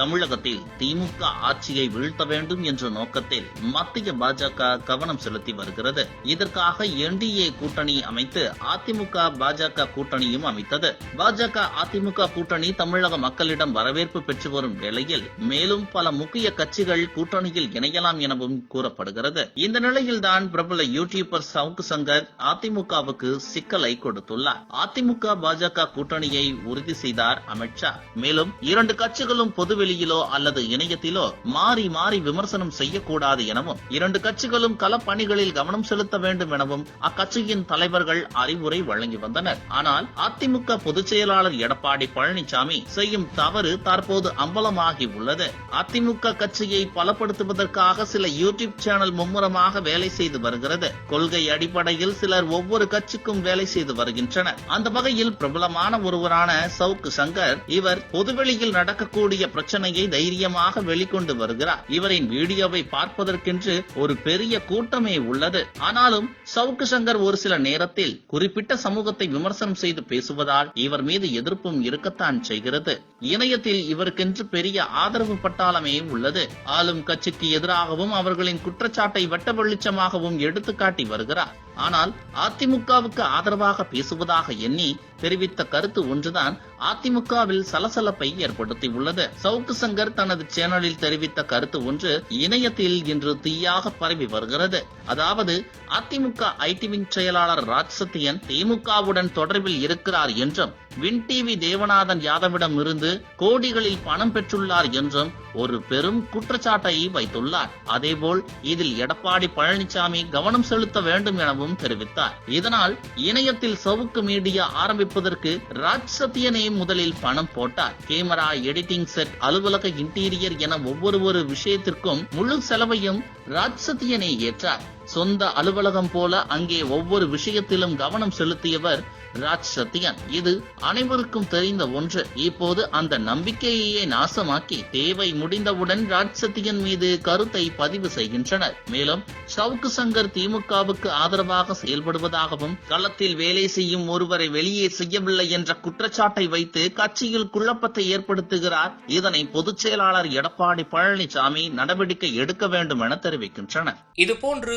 தமிழகத்தில் திமுக ஆட்சியை வீழ்த்த வேண்டும் என்ற நோக்கத்தில் மத்திய பாஜக கவனம் செலுத்தி வருகிறது. இதற்காக என்டிஏ கூட்டணி அமைத்து அதிமுக பாஜக கூட்டணியும் அமைத்தது. பாஜக அதிமுக கூட்டணி தமிழக மக்களிடம் வரவேற்பு பெற்று வரும் வேளையில் மேலும் பல முக்கிய கட்சிகள் கூட்டணியில் இணையலாம் எனவும் கூறப்படுகிறது. இந்த நிலையில்தான் பிரபல யூடியூபர் சவுக்கு சங்கர் அதிமுகவுக்கு சிக்கலை கொடுத்துள்ளார். அதிமுக பாஜக கூட்டணியை உறுதி செய்தார் அமித்ஷா. மேலும் இரண்டு கட்சிகளும் பொதுவில் பொதுவெளியிலோ அல்லது இணையத்திலோ மாறி மாறி விமர்சனம் செய்யக்கூடாது எனவும் இரண்டு கட்சிகளும் களப்பணிகளில் கவனம் செலுத்த வேண்டும் எனவும் அக்கட்சியின் தலைவர்கள் அறிவுரை வழங்கி வந்தனர். ஆனால் அதிமுக பொதுச் செயலாளர் எடப்பாடி பழனிசாமி செய்யும் தவறு தற்போது அம்பலமாகி உள்ளது. அதிமுக கட்சியை பலப்படுத்துவதற்காக சில யூடியூப் சேனல் மும்முரமாக வேலை செய்து வருகிறது. கொள்கை அடிப்படையில் சிலர் ஒவ்வொரு கட்சிக்கும் வேலை செய்து வருகின்றனர். அந்த வகையில் பிரபலமான ஒருவரான சவுக்கு சங்கர் இவர் பொதுவெளியில் நடக்கக்கூடிய பிரச்சனை பிரச்சனையை தைரியமாக வெளிக்கொண்டு வருகிறார். இவரின் வீடியோவை பார்ப்பதற்கென்று ஒரு பெரிய கூட்டமே உள்ளது. ஆனாலும் சவுக்கு சங்கர் ஒரு சில நேரத்தில் குறிப்பிட்ட சமூகத்தை விமர்சனம் செய்து பேசுவதால் இவர் மீது எதிர்ப்பும் இருக்கத்தான் செய்கிறது. இணையத்தில் இவருக்கென்று பெரிய ஆதரவு பட்டாளமே உள்ளது. ஆளும் கட்சிக்கு எதிராகவும் அவர்களின் குற்றச்சாட்டை வெட்ட வெளிச்சமாகவும் எடுத்துக்காட்டி வருகிறார். ஆனால் அதிமுகவுக்கு ஆதரவாக பேசுவதாக எண்ணி தெரிவித்த கருத்து ஒன்றுதான் அதிமுகவில் சலசலப்பை ஏற்படுத்தியுள்ளது. சவுக்கு சங்கர் தனது சேனலில் தெரிவித்த கருத்து ஒன்று இணையத்தில் இன்று தீயாக பரவி வருகிறது. அதாவது அதிமுக ஐடிவின் செயலாளர் ராஜ் சத்தியன் திமுகவுடன் தொடர்பில் இருக்கிறார் என்றும் வின் டிவி தேவநாதன் யாதவிடம் இருந்து கோடிகளில் பணம் பெற்றுள்ளார் என்றும் ஒரு பெரும் குற்றச்சாட்டை வைத்துள்ளார். அதேபோல் இதில் எடப்பாடி பழனிசாமி கவனம் செலுத்த வேண்டும் எனவும் தெரிவித்தார். இதனால் இணையத்தில் சவுக்கு மீடியா ஆரம்பிப்பதற்கு ராஜ் சத்யனே முதலில் பணம் போட்டார். கேமரா எடிட்டிங் செட் அலுவலக இன்டீரியர் என ஒவ்வொரு ஒரு விஷயத்திற்கும் முழு செலவையும் ராஜ் சத்யனே ஏற்றார். சொந்த அலுவலகம் போல அங்கே ஒவ்வொரு விஷயத்திலும் கவனம் செலுத்தியவர் ராஜ் சத்தியன் இது அனைவருக்கும் தெரிந்த ஒன்று. இப்போது அந்த நம்பிக்கையையே நாசமாக்கி தேவை முடிந்தவுடன் ராஜ் சத்தியன் மீது கருத்தை பதிவு செய்கின்றனர். மேலும் சவுக்கு சங்கர் திமுகவுக்கு ஆதரவாக செயல்படுவதாகவும் களத்தில் வேலை செய்யும் ஒருவரை வெளியே செய்யவில்லை என்ற குற்றச்சாட்டை வைத்து கட்சியில் குழப்பத்தை ஏற்படுத்துகிறார். இதனை பொதுச் செயலாளர் எடப்பாடி பழனிசாமி நடவடிக்கை எடுக்க வேண்டும் என தெரிவிக்கின்றனர். இதுபோன்று